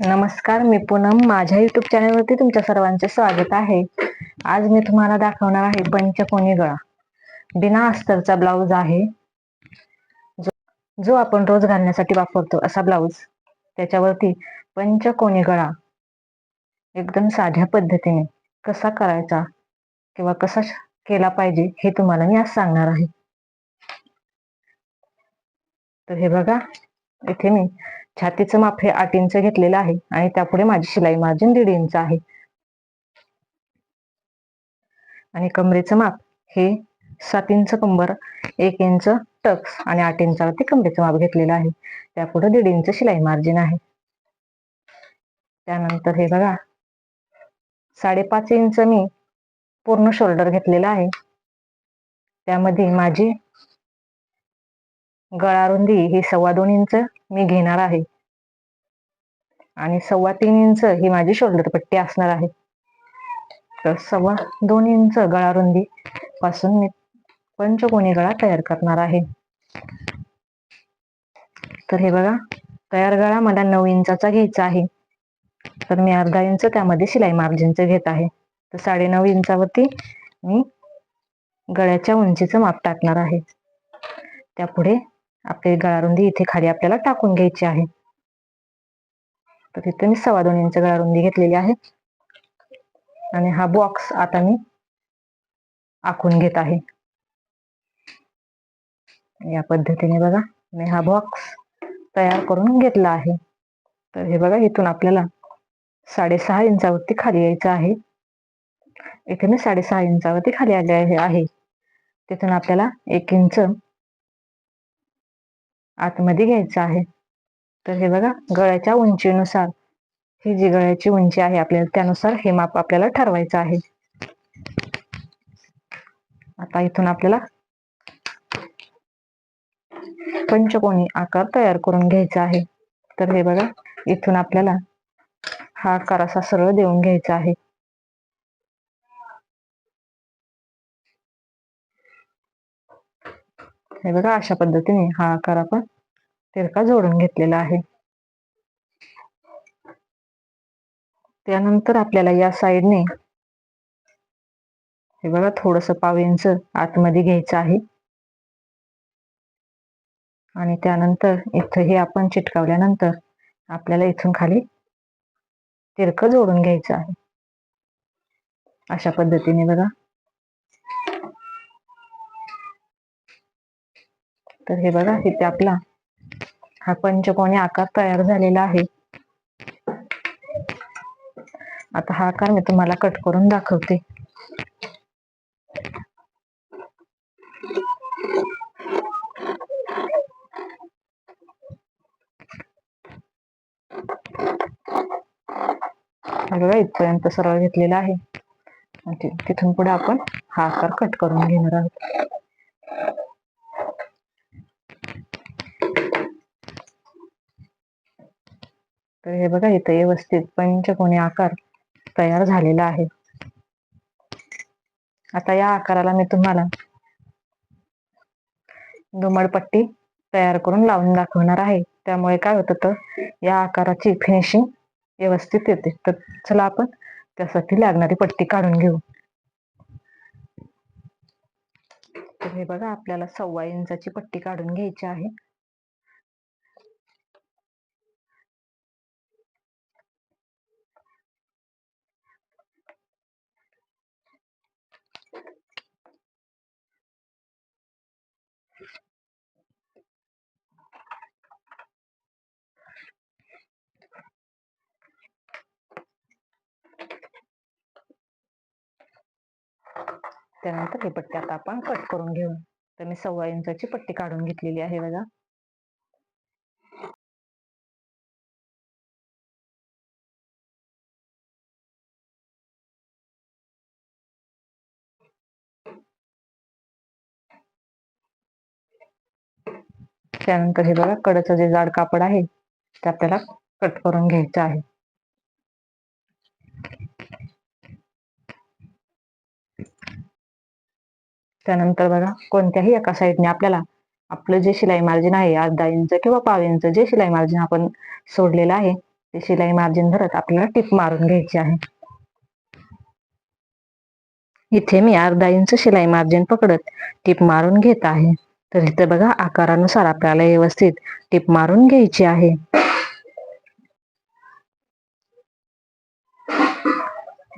नमस्कार मी पूनम. माझ्या युट्यूब चॅनलवरती तुमच्या सर्वांचे स्वागत आहे. आज मी तुम्हाला दाखवणार आहे पंचकोनी गळा. बिना अस्तरचा ब्लाऊज आहे. जो- जो आपण रोज घालण्यासाठी वापरतो असा ब्लाऊज त्याच्यावरती पंचकोनी गळा. एकदम साध्या पद्धतीने कसा करायचा किंवा कसा केला पाहिजे हे तुम्हाला मी आज सांगणार आहे. तर हे बघा इथे मी छातीचं माप हे आठ इंच घेतलेलं आहे आणि त्यापुढे माझी शिलाई मार्जिन दीड इंच आहे. आणि कमरेचं माप हे सात इंच कंबर एक इंच टक्स आणि आठ इंचावरती कमरेचं माप घेतलेलं आहे. त्यापुढे दीड इंच शिलाई मार्जिन आहे. त्यानंतर हे बघा साडेपाच इंच मी पूर्ण शोल्डर घेतलेला आहे. त्यामध्ये माझी गळा रुंदी ही सव्वा दोन इंच मी घेणार आहे. आणि सव्वा तीन इंच ही माझी शोल्डर पट्टी असणार आहे. तर सव्वा दोन इंच गळा रुंदी पासून मी पंचकोनी गळा तयार करणार आहे. तर हे बघा तयार गळा मला नऊ इंचाचा घ्यायचा आहे. तर मी अर्धा इंच त्यामध्ये शिलाई मार्जिनचं घेत आहे. तर साडे नऊ इंचावरती मी गळ्याच्या उंचीचं माप टाकणार आहे. त्यापुढे आपली गळारुंदी इथे खाली आपल्याला टाकून घ्यायची आहे. तर तिथे मी सव्वा दोन इंच गळारुंदी घेतलेली आहे. आणि हा बॉक्स आता मी आखून घेत आहे. या पद्धतीने बघा मी हा बॉक्स तयार करून घेतला आहे. तर हे बघा इथून आपल्याला साडेसहा इंचावरती खाली यायचं आहे. इथे मी साडेसहा इंचावरती खाली आले आहे. तिथून आपल्याला एक इंच आतमध्ये घ्यायचं आहे. तर हे बघा गळ्याच्या उंचीनुसार. ही जी गळ्याची उंची आहे आपल्याला त्यानुसार हे माप आपल्याला ठरवायचं आहे. आता इथून आपल्याला पंचकोनी आकार तयार करून घ्यायचा आहे. तर हे बघा इथून आपल्याला हा आकार असा सरळ देऊन घ्यायचा आहे. हे बघा अशा पद्धतीने हा आकार आपण तिरका जोडून घेतलेला आहे. त्यानंतर आपल्याला या साईडने हे बघा थोडस पाव इंच आतमध्ये घ्यायचं आहे. आणि त्यानंतर इथं हे आपण चिटकावल्यानंतर आपल्याला इथून खाली तिरकं जोडून घ्यायचं आहे. अशा पद्धतीने बघा. तर हे बघा इथे आपला हा पंचकोणी आकार तयार झालेला आहे. आता हा आकार मी तुम्हाला कट करून दाखवते. बघा इथपर्यंत सरळ घेतलेला आहे. तिथून पुढे आपण हा आकार कट करून घेणार आहोत. हे बघा इथे व्यवस्थित पंचकोनी आकार तयार झालेला आहे. आता या आकाराला मी तुम्हाला दुमडपट्टी तयार करून लावून दाखवणार आहे. त्यामुळे काय होतं तर या आकाराची फिनिशिंग व्यवस्थित येते. तर चला आपण त्यासाठी लागणारी पट्टी काढून घेऊ. हे बघा आपल्याला सव्वा इंचाची पट्टी काढून घ्यायची आहे. त्यानंतर ही पट्टी आता आपण कट करून घेऊ. तर मी सव्वा इंचाची पट्टी काढून घेतलेली आहे बघा. त्यानंतर हे बघा कडचं जे जाड कापड आहे ते आपल्याला कट करून घ्यायचं आहे. त्यानंतर बघा कोणत्याही एका साईडने आपल्याला आपलं जे शिलाई मार्जिन आहे अर्धा इंच किंवा पाव इंच जे शिलाई मार्जिन आपण सोडलेलं आहे ते शिलाई मार्जिन धरत आपल्याला टिप मारून घ्यायची आहे. इथे मी अर्धा इंच शिलाई मार्जिन पकडत टिप मारून घेत आहे. तर इथे बघा आकारानुसार आपल्याला व्यवस्थित टिप मारून घ्यायची आहे.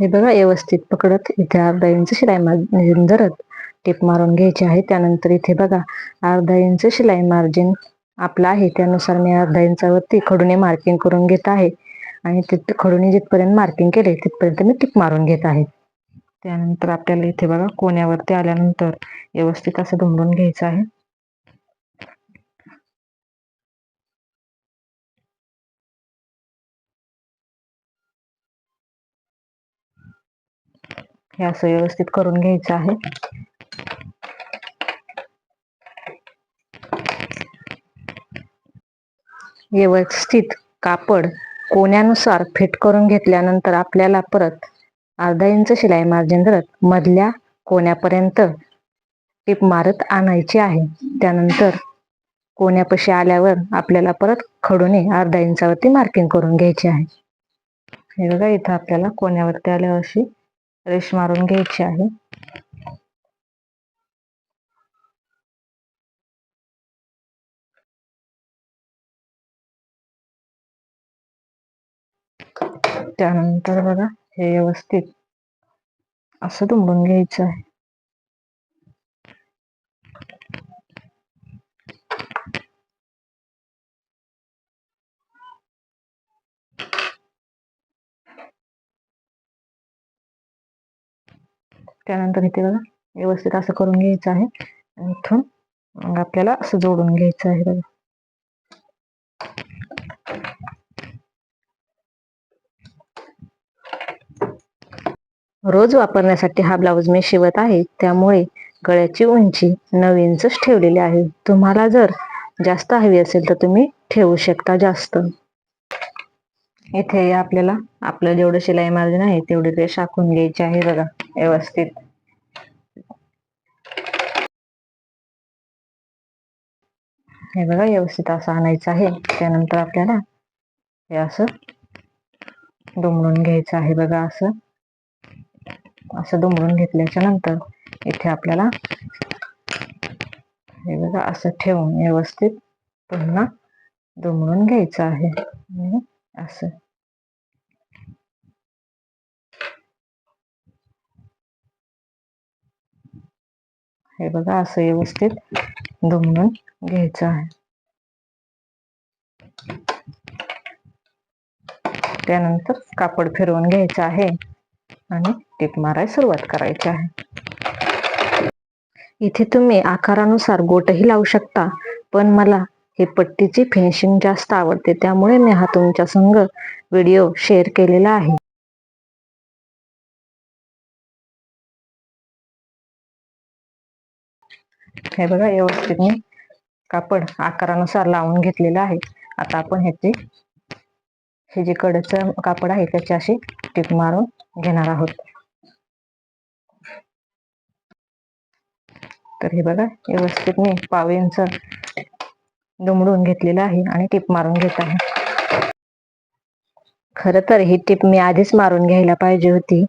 हे बघा व्यवस्थित पकडत इथे अर्धा इंच शिलाई मार्जिन धरत टिप मारून घ्यायची आहे. त्यानंतर इथे बघा अर्धा इंच शिलाई मार्जिन आपला आहे. त्यानुसार मी अर्धा इंचावरती खडूने मार्किंग करून घेत आहे. आणि तिथे खडूने जिथपर्यंत मार्किंग केले तिथपर्यंत मी टिप मारून घेत आहे. त्यानंतर आपल्याला इथे बघा कोण्यावरती आल्यानंतर व्यवस्थित असं दुमडून घ्यायचं आहे. हे असं व्यवस्थित करून घ्यायचं आहे. व्यवस्थित कापड कोण्यानुसार फिट करून घेतल्यानंतर आपल्याला परत अर्धा इंच शिलाई मार्जिन धरत मधल्या कोण्यापर्यंत टिप मारत आणायची आहे. त्यानंतर कोण्यापाशी आल्यावर आपल्याला परत खडूने अर्धा इंचावरती मार्किंग करून घ्यायची आहे. हे बघा इथं आपल्याला कोण्यावरती आल्यावर अशी रेश मारून घ्यायची आहे. त्यानंतर बघा हे व्यवस्थित असं तुंबून घ्यायचं आहे. त्यानंतर इथे बघा व्यवस्थित असं करून घ्यायचं आहे. आणि इथून मग आपल्याला असं जोडून घ्यायचं आहे बघा. रोज वापरण्यासाठी हा ब्लाऊज मी शिवत आहे. त्यामुळे गळ्याची उंची नऊ इंचच ठेवलेली आहे. तुम्हाला जर जास्त हवी असेल तर तुम्ही ठेवू शकता जास्त. इथे आपल्याला आपलं जेवढं शिलाई मार्जिन आहे तेवढी ते शाकून घ्यायची आहे बघा व्यवस्थित. हे बघा व्यवस्थित असं आणायचं आहे. त्यानंतर आपल्याला हे असं दुमडून घ्यायचं आहे बघा असं. असं दुमडून घेतल्याच्या नंतर इथे आपल्याला हे बघा असं ठेवून व्यवस्थित पुन्हा दुमडून घ्यायचं आहे. असं. हे बघा असं व्यवस्थित दुमडून घ्यायचं आहे. त्यानंतर कापड फिरवून घ्यायचं आहे. आणि टीप मारायला सुरुवात करायची आहे. इथे तुम्ही आकारानुसार गोटही लावू शकता पण मला हे पट्टीची फिनिशिंग जास्त आवडते त्यामुळे मी हा तुमच्या संग व्हिडिओ शेअर केलेला आहे. हे बघा व्यवस्थित मी कापड आकारानुसार लावून घेतलेलं आहे. आता आपण ह्याची हे जे कडचं कापड आहे त्याची अशी टीप मारून घेणार आहोत. तर हे बघा व्यवस्थित मी पाव इंच दुमडून घेतलेलं आहे आणि टीप मारून घेत आहे. खर तर ही टीप मी आधीच मारून घ्यायला पाहिजे होती.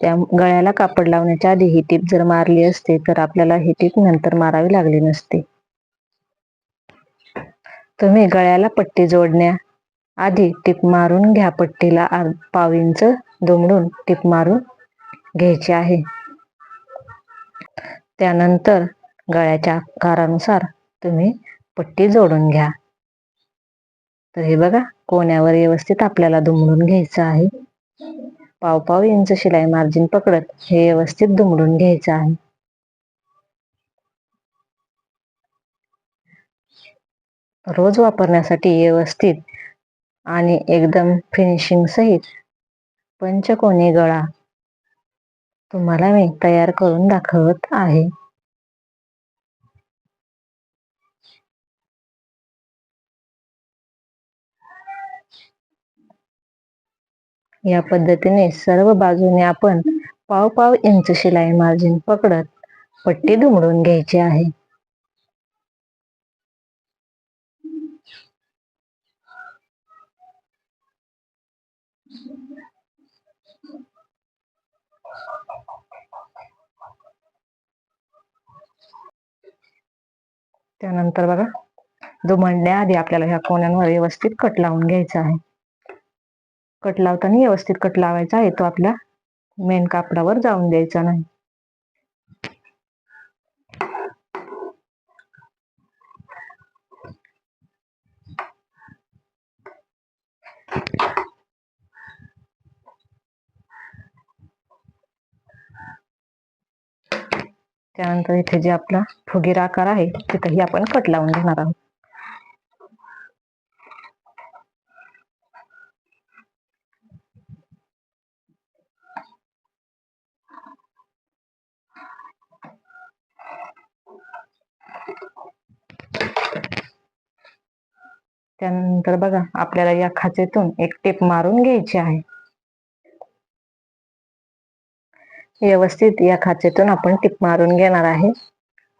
त्या गळ्याला कापड लावण्याच्या आधी ही टीप जर मारली असते तर आपल्याला ही टीप नंतर मारावी लागली नसते. तुम्ही गळ्याला पट्टी जोडण्या आधी टीप मारून घ्या पट्टीला पाव इंच दुमडून टीप मारून घ्यायची आहे. त्यानंतर गळ्याच्या आकारानुसार तुम्ही पट्टी जोडून घ्या. तर हे बघा कोण्यावर व्यवस्थित आपल्याला दुमडून घ्यायचं आहे. पाव पाव इंच शिलाई मार्जिन पकडत हे व्यवस्थित दुमडून घ्यायचं आहे. रोज वापरण्यासाठी व्यवस्थित आणि एकदम फिनिशिंग सहित पंचकोनी गळा तुम्हाला मी तयार करून दाखवत आहे. या पद्धतीने सर्व बाजूने आपण पाव पाव इंच शिलाई मार्जिन पकडत पट्टी दुमडून घ्यायची आहे. त्यानंतर बघा दुमडण्याआधी आपल्याला ह्या कोण्यांवर व्यवस्थित कट लावून घ्यायचा आहे. कट लावताना व्यवस्थित कट लावायचा आहे तो आपल्या मेन कापडावर जाऊन द्यायचा नाही. त्यानंतर इथे जे आपला फुगीर आकार आहे तिथेही आपण कट लावून घेणार आहोत. त्यानंतर बघा आपल्याला या खाचेतून एक टेप मारून घ्यायची आहे. व्यवस्थित या खाचेतून आपण टिप मारून घेणार आहे.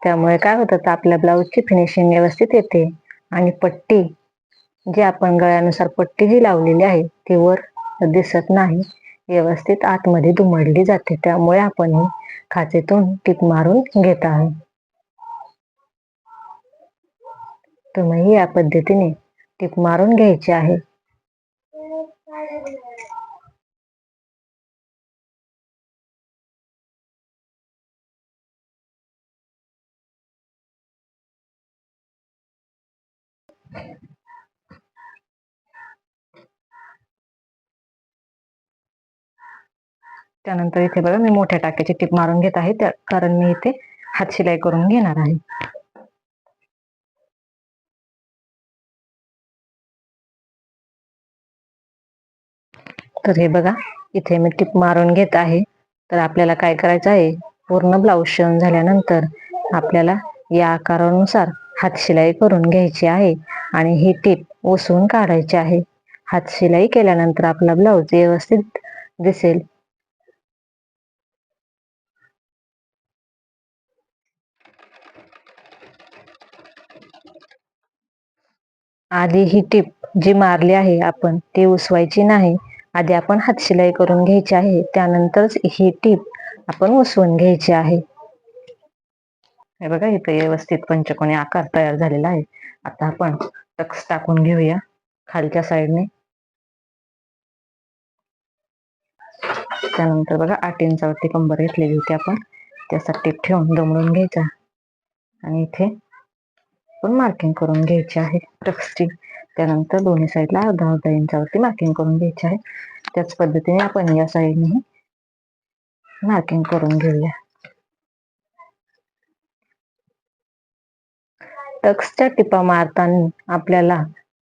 त्यामुळे काय होतं तर आपल्या ब्लाऊजची फिनिशिंग व्यवस्थित येते. आणि पट्टी जी आपण गळ्यानुसार पट्टी जी लावलेली आहे ती वर दिसत नाही. व्यवस्थित आतमध्ये दुमडली जाते. त्यामुळे आपण ही खाचेतून टिप मारून घेत आहोत तुम्ही या पद्धतीने टिप मारून घ्यायची आहे. त्यानंतर इथे बघा मी मोठ्या टाक्याची टिप मारून घेत आहे. त्या कारण मी इथे हात शिलाई करून घेणार आहे. तर हे बघा इथे मी टिप मारून घेत आहे. तर आपल्याला काय करायचं आहे? पूर्ण ब्लाऊज शिवून झाल्यानंतर आपल्याला या आकारानुसार हात शिलाई करून घ्यायची आहे आणि ही टीप ओसून काढायची आहे. हात शिलाई केल्यानंतर आपला ब्लाऊज व्यवस्थित दिसेल. आधी ही टिप जी मारली आहे आपण ती उसवायची नाही. आधी आपण हातशिलाई करून घ्यायची आहे. त्यानंतरच ही टीप आपण उसवून घ्यायची आहे. हे बघा इथे व्यवस्थित पंचकोनी आकार तयार झालेला आहे. आता आपण टक्स टाकून घेऊया खालच्या साईडने. त्यानंतर बघा आठ इंचावरती कंबर घेतलेली होती आपण. त्यासाठी ठेवून दमडून घ्यायचा. आणि इथे पण मार्किंग करून घ्यायची आहे. टक्सची त्यानंतर दोन्ही साईडला अर्धा अर्धा इंचावरती मार्किंग करून घ्यायची आहे. त्याच पद्धतीने आपण या साईडने मार्किंग करून घेऊया. टक्सच्या टिपा मारताना आपल्याला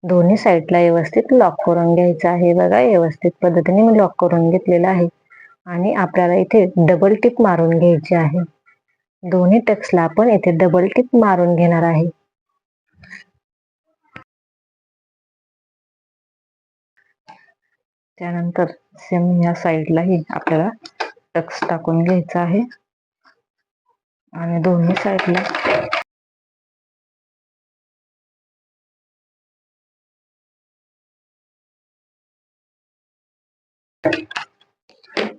दोन्ही साईडला व्यवस्थित लॉक करून घ्यायचं आहे. बघा व्यवस्थित पद्धतीने मी लॉक करून घेतलेलं आहे. आणि आपल्याला इथे डबल टिप मारून घ्यायची आहे. दोन्ही टक्सला आपण इथे डबल टिप मारून घेणार आहे. त्यानंतर सेम या साईडलाही आपल्याला टक्स टाकून घ्यायचा आहे. आणि दोन्ही साईडला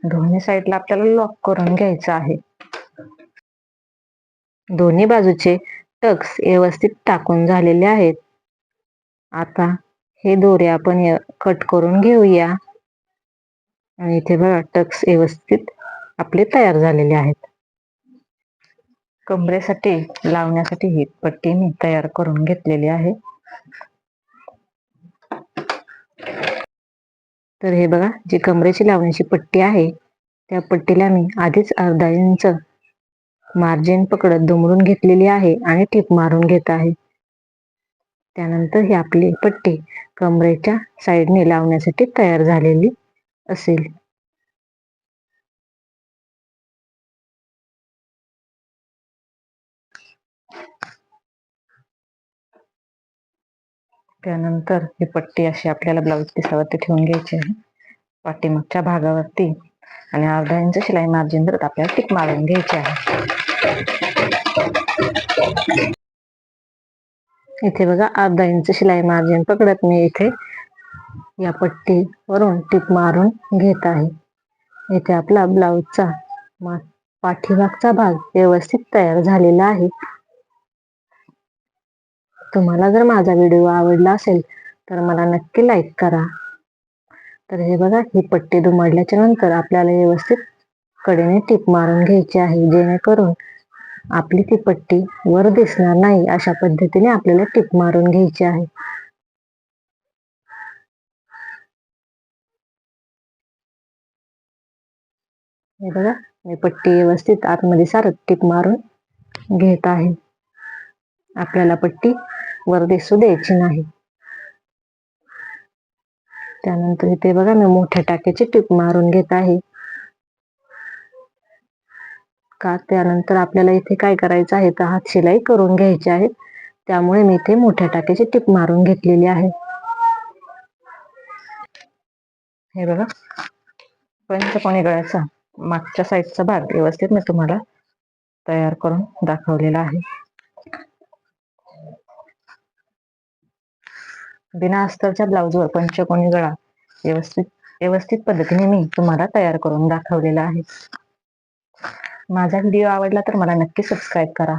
दोन्ही साईडला आपल्याला लॉक करून घ्यायचं आहे. दोन्ही बाजूचे टक्स व्यवस्थित टाकून झालेले आहेत. आता हे दोरे आपण कट करून घेऊया. आणि इथे बघा टक्स व्यवस्थित आपले तयार झालेले आहेत. कमरेसाठी लावण्यासाठी ही पट्टी मी तयार करून घेतलेली आहे. तर हे बघा जी कमरेची लावण्याची पट्टी आहे त्या पट्टीला मी आधीच अर्धा इंच मार्जिन पकडत दुमरून घेतलेली आहे आणि टिप मारून घेत आहे. त्यानंतर ही आपली पट्टी कमरेच्या साईडने लावण्यासाठी तयार झालेली असेल. त्यानंतर ही पट्टी अशी आपल्याला ब्लाऊज पिसावरती ठेवून घ्यायची आहे. पाठीमागच्या भागावरती आणि अर्धा इंच शिलाई मार्जिन धरत आपल्याला टिक मारून घ्यायची आहे. इथे बघा अर्धा इंच शिलाई मार्जिन पकडत मी इथे. या पट्टीवरून टिप मारून घेत आहे. येथे आपला ब्लाऊजचा मा पाठीमागचा भाग व्यवस्थित तयार झालेला आहे. तुम्हाला जर माझा व्हिडिओ आवडला असेल तर मला नक्की लाईक करा. तर हे बघा ही पट्टी दुमडल्याच्या नंतर आपल्याला व्यवस्थित कडेने टीप मारून घ्यायची आहे जेणेकरून आपली ती पट्टी वर दिसणार नाही अशा पद्धतीने आपल्याला टीप मारून घ्यायची आहे. हे बघा मी पट्टी व्यवस्थित आतमध्ये सारं टीप मारून घेत आहे. आपल्याला पट्टी वर दिसू द्यायची नाही. त्यानंतर इथे बघा मी मोठ्या टाक्याची टीप मारून घेत आहे. का? त्यानंतर आपल्याला इथे काय करायचं आहे? तर हात शिलाई करून घ्यायची आहे. त्यामुळे मी इथे मोठ्या टाक्याची टीप मारून घेतलेली आहे. हे बघा पंचकोणी गळ्याचा? मागच्या साईडचा भाग व्यवस्थित मी तुम्हाला तयार करून दाखवलेला आहे. बिना अस्तरच्या ब्लाउजवर पंचकोणी गळा व्यवस्थित व्यवस्थित पद्धतीने मी तुम्हाला तयार करून दाखवलेला आहे. माझा व्हिडिओ आवडला तर मला नक्की सबस्क्राईब करा.